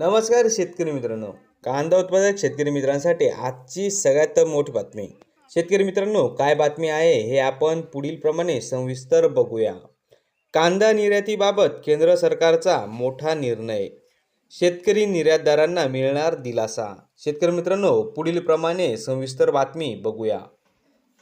नमस्कार शेतकरी मित्रांनो. कांदा उत्पादक शेतकरी मित्रांसाठी आजची सगळ्यात मोठी बातमी. शेतकरी मित्रांनो काय बातमी आहे हे आपण पुढील प्रमाणे सविस्तर बघूया. कांदा निर्यातीबाबत केंद्र सरकारचा मोठा निर्णय. शेतकरी निर्यातदारांना मिळणार दिलासा. शेतकरी मित्रांनो पुढील प्रमाणे सविस्तर बातमी बघूया.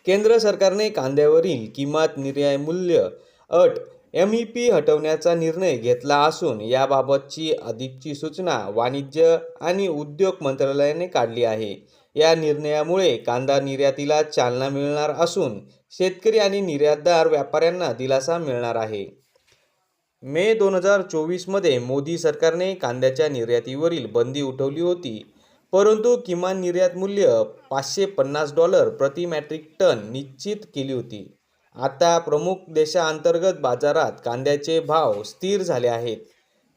केंद्र सरकारने कांद्यावरील किंमत निर्याय मूल्य अट एम ई पी हटवण्याचा निर्णय घेतला असून याबाबतची अधिकची सूचना वाणिज्य आणि उद्योग मंत्रालयाने काढली आहे. या निर्णयामुळे कांदा निर्यातीला चालना मिळणार असून शेतकरी आणि निर्यातदार व्यापाऱ्यांना दिलासा मिळणार आहे. मे दोन हजार चोवीसमध्ये मोदी सरकारने कांद्याच्या निर्यातीवरील बंदी उठवली होती परंतु किमान निर्यात मूल्य पाचशे पन्नास डॉलर प्रति मॅट्रिक टन निश्चित केली होती. आता प्रमुख देशांतर्गत बाजारात कांद्याचे भाव स्थिर झाले आहेत.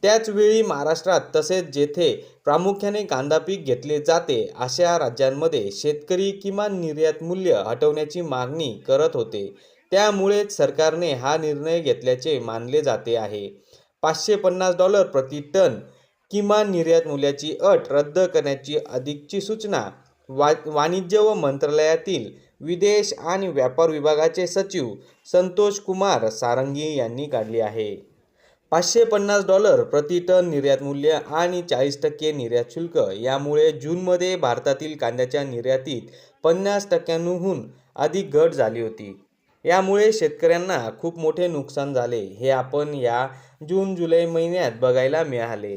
त्याचवेळी महाराष्ट्रात तसेच जेथे प्रामुख्याने कांदा पीक घेतले जाते अशा राज्यांमध्ये शेतकरी किमान निर्यात मूल्य हटवण्याची मागणी करत होते. त्यामुळेच सरकारने हा निर्णय घेतल्याचे मानले जाते आहे. पाचशे पन्नास डॉलर प्रति टन किमान निर्यात मूल्याची अट रद्द करण्याची अधिकची सूचना वा वाणिज्य व मंत्रालयातील विदेश आणि व्यापार विभागाचे सचिव संतोष कुमार सारंगी यांनी काढली आहे. पाचशे पन्नास डॉलर प्रति टन निर्यात मूल्य आणि चाळीस टक्के निर्यात शुल्क यामुळे जूनमध्ये भारतातील कांद्याच्या निर्यातीत पन्नास टक्क्यांहून अधिक घट झाली होती. यामुळे शेतकऱ्यांना खूप मोठे नुकसान झाले हे आपण या जून जुलै महिन्यात बघायला मिळाले.